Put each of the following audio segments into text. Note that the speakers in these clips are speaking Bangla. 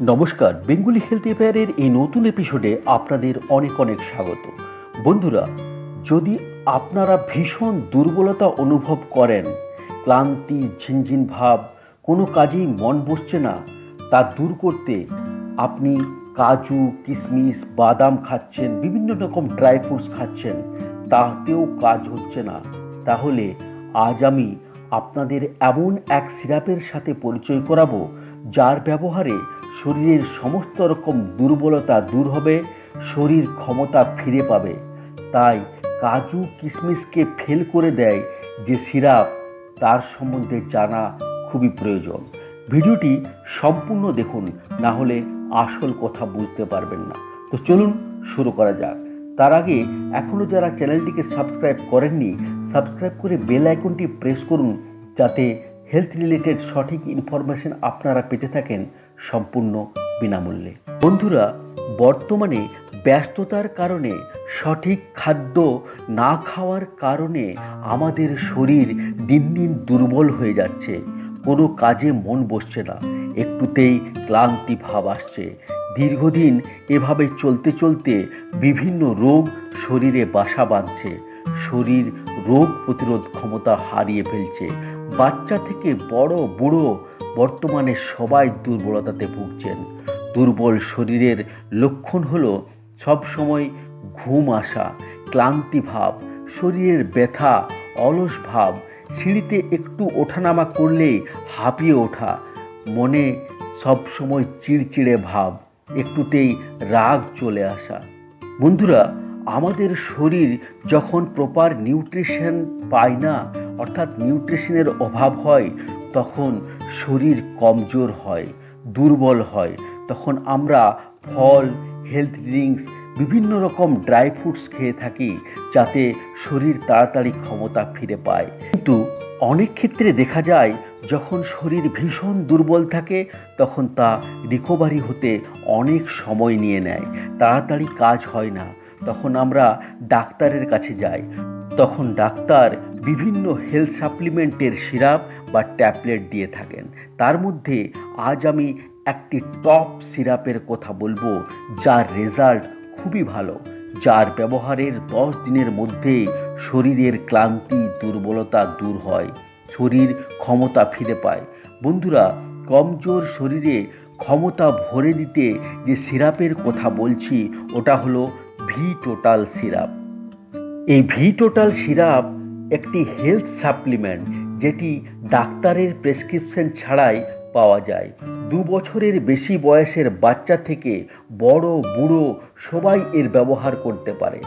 নমস্কার, বেঙ্গলি হেলথ অ্যাফেয়ারের এই নতুন এপিসোডে আপনাদের অনেক অনেক স্বাগত। বন্ধুরা, যদি আপনারা ভীষণ দুর্বলতা অনুভব করেন, ক্লান্তি, ঝিনঝিন ভাব, কোনো কাজেই মন বসছে না, তা দূর করতে আপনি কাজু কিশমিশ বাদাম খাচ্ছেন, বিভিন্ন রকম ড্রাই ফ্রুটস খাচ্ছেন, তাতেও কাজ হচ্ছে না। তাহলে আজ আমি আপনাদের এমন এক সিরাপের সাথে পরিচয় করাবো যার ব্যবহারে শরীরের সমস্ত রকম দুর্বলতা দূর হবে, শরীর ক্ষমতা ফিরে পাবে। তাই কাজু কিশমিশকে ফেল করে দেয় যে সিরাপ, তার সম্বন্ধে জানা খুবই প্রয়োজন। ভিডিওটি সম্পূর্ণ দেখুন, না হলে আসল কথা বুঝতে পারবেন না। তো চলুন শুরু করা যাক। তার আগে এখনও যারা চ্যানেলটিকে সাবস্ক্রাইব করেননি, সাবস্ক্রাইব করে বেল আইকনটি প্রেস করুন, যাতে হেলথ রিলেটেড সঠিক ইনফরমেশন আপনারা পেতে থাকেন সম্পূর্ণ বিনামূল্যে। বন্ধুরা, বর্তমানে ব্যস্ততার কারণে, সঠিক খাদ্য না খাওয়ার কারণে আমাদের শরীর দিন দিন দুর্বল হয়ে যাচ্ছে। কোনো কাজে মন বসছে না, একটুতেই ক্লান্তি ভাব আসছে। দীর্ঘদিন এভাবে চলতে চলতে বিভিন্ন রোগ শরীরে বাসা বাঁধছে। শরীর রোগ প্রতিরোধ ক্ষমতা হারিয়ে ফেলছে। বাচ্চা থেকে বড় বুড়ো বর্তমানে সবাই দুর্বলতাতে ভুগছেন। দুর্বল শরীরের লক্ষণ হলো সবসময় ঘুম আসা, ক্লান্তি ভাব, শরীরের ব্যথা, অলস ভাব, সিঁড়িতে একটু ওঠানামা করলেই হাঁপিয়ে ওঠা, মনে সবসময় চিড়চিড়ে ভাব, একটুতেই রাগ চলে আসা। বন্ধুরা আমাদের শরীর যখন প্রপার নিউট্রিশন পায় না, অর্থাৎ নিউট্রিশনের অভাব হয়, তখন শরীর কমজোর হয়, দুর্বল হয়। তখন আমরা ফল হেলথ ড্রিঙ্কস বিভিন্ন রকম ড্রাই ফ্রুটস খেয়ে থাকি, যাতে শরীর তাড়াতাড়ি ক্ষমতা ফিরে পায়। কিন্তু অনেক ক্ষেত্রে দেখা যায়, যখন শরীর ভীষণ দুর্বল থাকে, তখন তা রিকভারি হতে অনেক সময় নিয়ে নেয়। তাড়াতাড়ি কাজ হয় না। তখন আমরা ডাক্তারের কাছে যাই। তখন ডাক্তার বিভিন্ন হেলথ সাপ্লিমেন্টের সিরাপ বা ট্যাবলেট দিয়ে থাকেন। তার মধ্যে আজ আমি একটি টপ সিরাপের কথা বলব, যার রেজাল্ট খুবই ভালো, যার ব্যবহারের দশ দিনের মধ্যে শরীরের ক্লান্তি, দুর্বলতা দূর হয়, শরীর ক্ষমতা ফিরে পায়। বন্ধুরা, কমজোর শরীরে ক্ষমতা ভরে দিতে যে সিরাপের কথা বলছি, ওটা হলো ভি টোটাল সিরাপ এই ভি টোটাল সিরাপ একটি হেলথ সাপ্লিমেন্ট যেটি ডাক্তারের প্রেসক্রিপশন ছাড়াই পাওয়া যায়। দু বছরের বেশি বয়সের বাচ্চা থেকে বড়, বুড়ো সবাই এর ব্যবহার করতে পারে।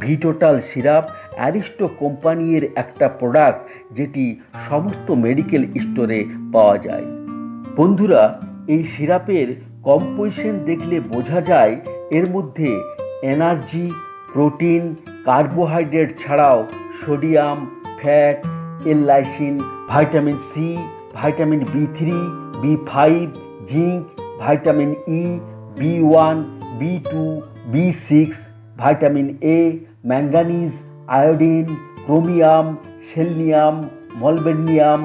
ভিটোটাল সিরাপ অ্যারিস্টো কোম্পানির একটা প্রোডাক্ট যেটি সমস্ত মেডিকেল স্টোরে পাওয়া যায়। বন্ধুরা, এই সিরাপের কম্পোজিশন দেখলে বোঝা যায় এর মধ্যে এনার্জি, প্রোটিন, কার্বোহাইড্রেট ছাড়াও sodium, fat, L lysine, vitamin C, vitamin B three, B five, zinc, vitamin E, B one, B two, B six, vitamin A, manganese, iodine, chromium, selenium molybdenum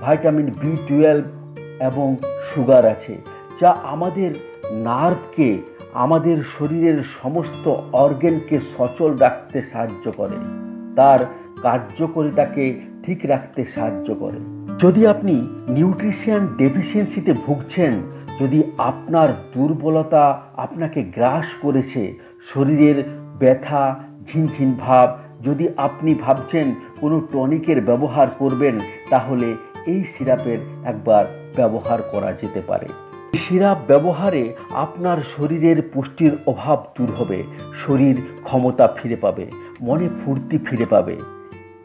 vitamin B twelve এবং সুগার আছে। যা আমাদের নার্ভকে আমাদের শরীরের সমস্ত অর্গেনকে সচল রাখতে সাহায্য করে। তার কার্যকরিতাকে ঠিক রাখতে সাহায্য করে। যদি আপনি নিউট্রিশন ডেফিসিয়েন্সিতে ভুগছেন, যদি আপনার দুর্বলতা আপনাকে গ্রাস করেছে, শরীরের ব্যথা, ঝিনঝিন ভাব, যদি আপনি ভাবছেন কোনো টনিকের ব্যবহার করবেন, তাহলে এই সিরাপের একবার ব্যবহার করা যেতে পারে। সিরাপ ব্যবহারে আপনার শরীরের পুষ্টির অভাব দূর হবে, শরীর ক্ষমতা ফিরে পাবে, মনে ফুর্তি ফিরে পাবে।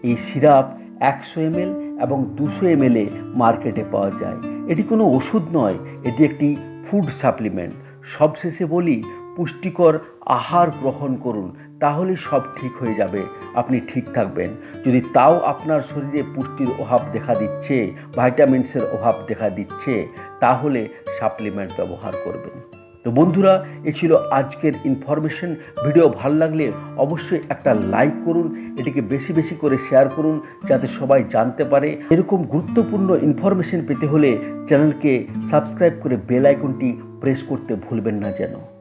এই সিরাপ একশো এমএল এবং দুশো এমএলে মার্কেটে পাওয়া যায়। এটি কোনো ওষুধ নয়, এটি একটি ফুড সাপ্লিমেন্ট। সবশেষে বলি, পুষ্টিকর আহার গ্রহণ করুন, তাহলে সব ঠিক হয়ে যাবে, আপনি ঠিক থাকবেন। যদি তাও আপনার শরীরে পুষ্টির অভাব দেখা দিচ্ছে, ভাইটামিনসের অভাব দেখা দিচ্ছে, তাহলে সাপ্লিমেন্ট ব্যবহার করবেন। তো বন্ধুরা, এ ছিল আজকের ইনফরমেশন ভিডিও ভালো লাগলে অবশ্যই একটা লাইক করুন, এটিকে বেশি বেশি করে শেয়ার করুন, যাতে সবাই জানতে পারে। এরকম গুরুত্বপূর্ণ ইনফরমেশন পেতে হলে চ্যানেলকে সাবস্ক্রাইব করে বেল আইকনটি প্রেস করতে ভুলবেন না যেন।